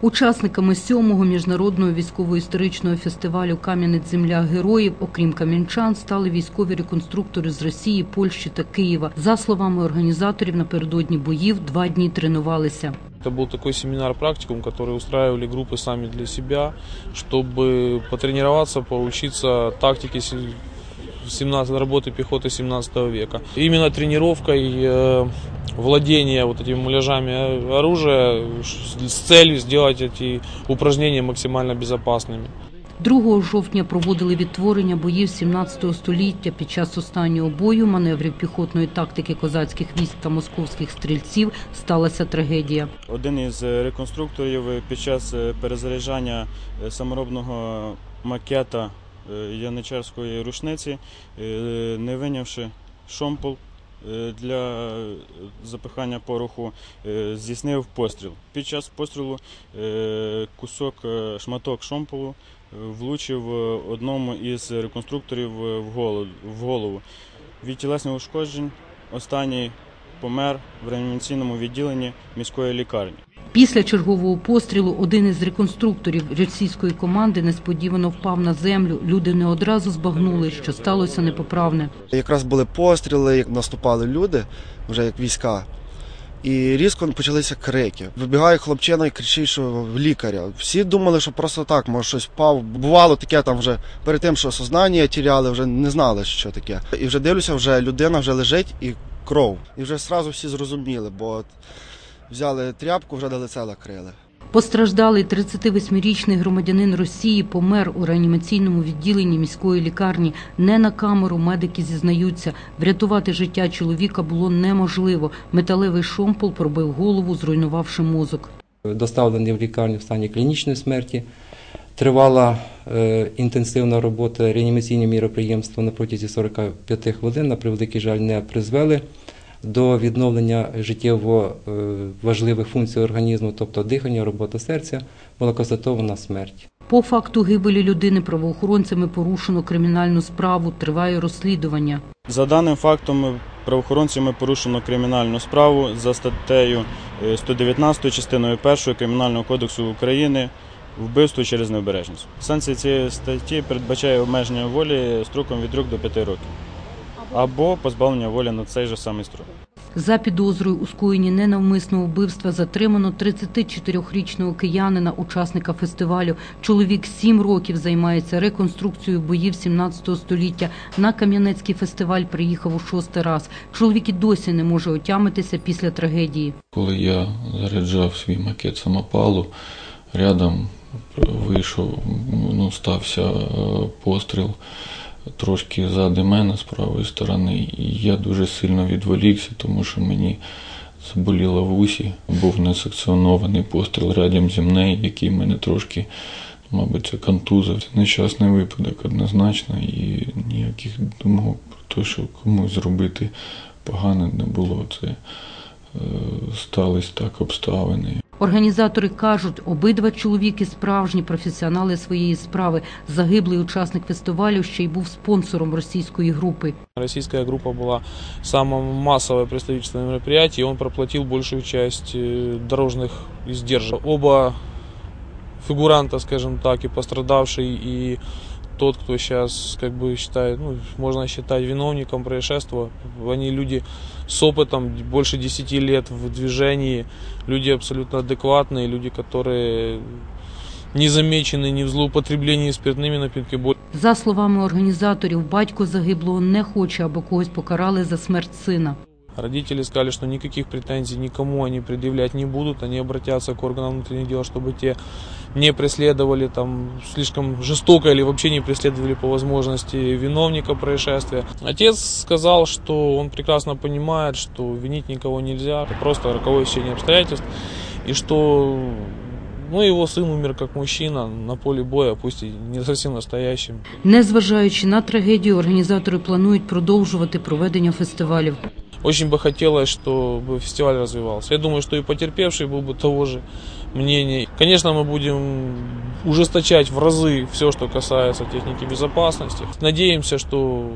Учасниками сьомого міжнародного військово-історичного фестивалю Кам'янець Земля героїв, окрім кам'янчан, стали військові реконструктори з Росії, Польщі та Києва. За словами організаторів, напередодні боїв два дні тренувалися. Это был такой семинар-практикум, который устраивали группы сами для себя, чтобы потренироваться, поучиться тактике се- 17, работы пехоты 17 века. Именно тренировкой э, владения вот этими муляжами э, оружия ш- с целью сделать эти упражнения максимально безопасными. 2 жовтня проводили відтворення боїв 17 століття. Під час останнього бою маневрів піхотної тактики козацьких військ та московських стрільців сталася трагедія. Один із е, реконструкторів під час е, перезаряджання е, саморобного макета е, яничарської рушниці, е, не винявши шомпол е, для е, запихання пороху, е, здійснив постріл. Під час пострілу е, кусок, шматок шомполу влучив одному із реконструкторів в голову. Від тілесних ушкоджень останній помер в реанімаційному відділенні міської лікарні. Після чергового пострілу один із реконструкторів російської команди несподівано впав на землю. Люди не одразу збагнули, що сталося непоправне. Якраз були постріли, як наступали люди, вже як війська. І різко почалися крики. Вибігає хлопчина і кричить, що в лікаря. Всі думали, що просто так, може щось впав. Бувало таке там вже перед тим, що сознання тіряли, вже не знали, що таке. І вже дивлюся, вже людина вже лежить і кров. І вже одразу всі зрозуміли, бо взяли тряпку, вже до лиця накрили. Постраждалий 38-річний громадянин Росії помер у реанімаційному відділенні міської лікарні. Не на камеру медики зізнаються. Врятувати життя чоловіка було неможливо. Металевий шомпол пробив голову, зруйнувавши мозок. доставлений в лікарню в стані клінічної смерті. Тривала е, інтенсивна робота, реанімаційні міроприємства на протязі 45 хвилин, на превеликий жаль, не призвели до відновлення життєво е, важливих функцій організму, тобто дихання, робота серця, була констатована смерть. По факту гибелі людини правоохоронцями порушено кримінальну справу. Триває розслідування. За даним фактом, правоохоронцями порушено кримінальну справу за статтею е, 119 частиною 1 Кримінального кодексу України вбивство через необережність. Санкція цієї статті передбачає обмеження волі строком від 3 до 5 років або позбавлення волі на цей же самий строк. За підозрою у скоєнні ненавмисного вбивства затримано 34-річного киянина, учасника фестивалю. Чоловік сім років займається реконструкцією боїв 17 століття. На Кам'янецький фестиваль приїхав у шостий раз. Чоловік і досі не може отямитися після трагедії. Коли я заряджав свій макет самопалу, рядом вийшов, ну, стався е, постріл трошки ззади мене з правої сторони, і я дуже сильно відволікся, тому що мені заболіло в усі. Був несекціонований постріл рядом зі мною, який мене трошки, мабуть, контузив. Це нещасний випадок однозначно, і ніяких думок про те, що комусь зробити погано не було. Це е, стались так обставини. Організатори кажуть, обидва чоловіки справжні професіонали своєї справи. Загиблий учасник фестивалю ще й був спонсором російської групи. Российская группа была самое массовое представительственное мероприятие, и он проплатил большую часть э, дорожных издержек. Оба фигуранта, скажем так, и пострадавший, и тот, кто сейчас, как бы считает, ну, можно считать виновником происшествия, они люди с опытом больше 10 лет в движении, люди абсолютно адекватные, люди, которые не замечены ни в злоупотреблении спиртными напитками, За словами організаторів, батько загиблого не хоче, аби когось покарали за смерть сина. Родители сказали, что никаких претензий никому они предъявлять не будут, они обратятся к органам внутренних дел, чтобы те не преследовали там слишком жестоко или вообще не преследовали по возможности виновника происшествия. Отец сказал, что он прекрасно понимает, что винить никого нельзя, это просто роковое стечение обстоятельств, и что ну, его сын умер как мужчина на поле боя, пусть и не совсем настоящим. Незважаючи на трагедію, організатори планують продовжувати проведення фестивалів. Очень бы хотелось, чтобы фестиваль развивался. Я думаю, что и потерпевший был бы того же мнения. Конечно, мы будем ужесточать в разы все, что касается техники безопасности. Надеемся, что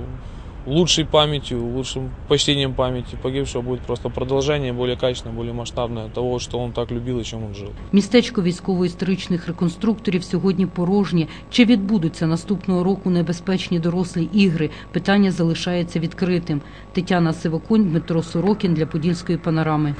лучшей памятью, лучшим почтением памяти погибшего будет просто продолжение, более качественное, более масштабное того, что он так любил и чем он жил. Містечко військово-історичних реконструкторів сьогодні порожнє. Чи відбудуться наступного року небезпечні дорослі ігри? Питання залишається відкритим. Тетяна Сивоконь, Дмитро Сорокін для Подільської панорами.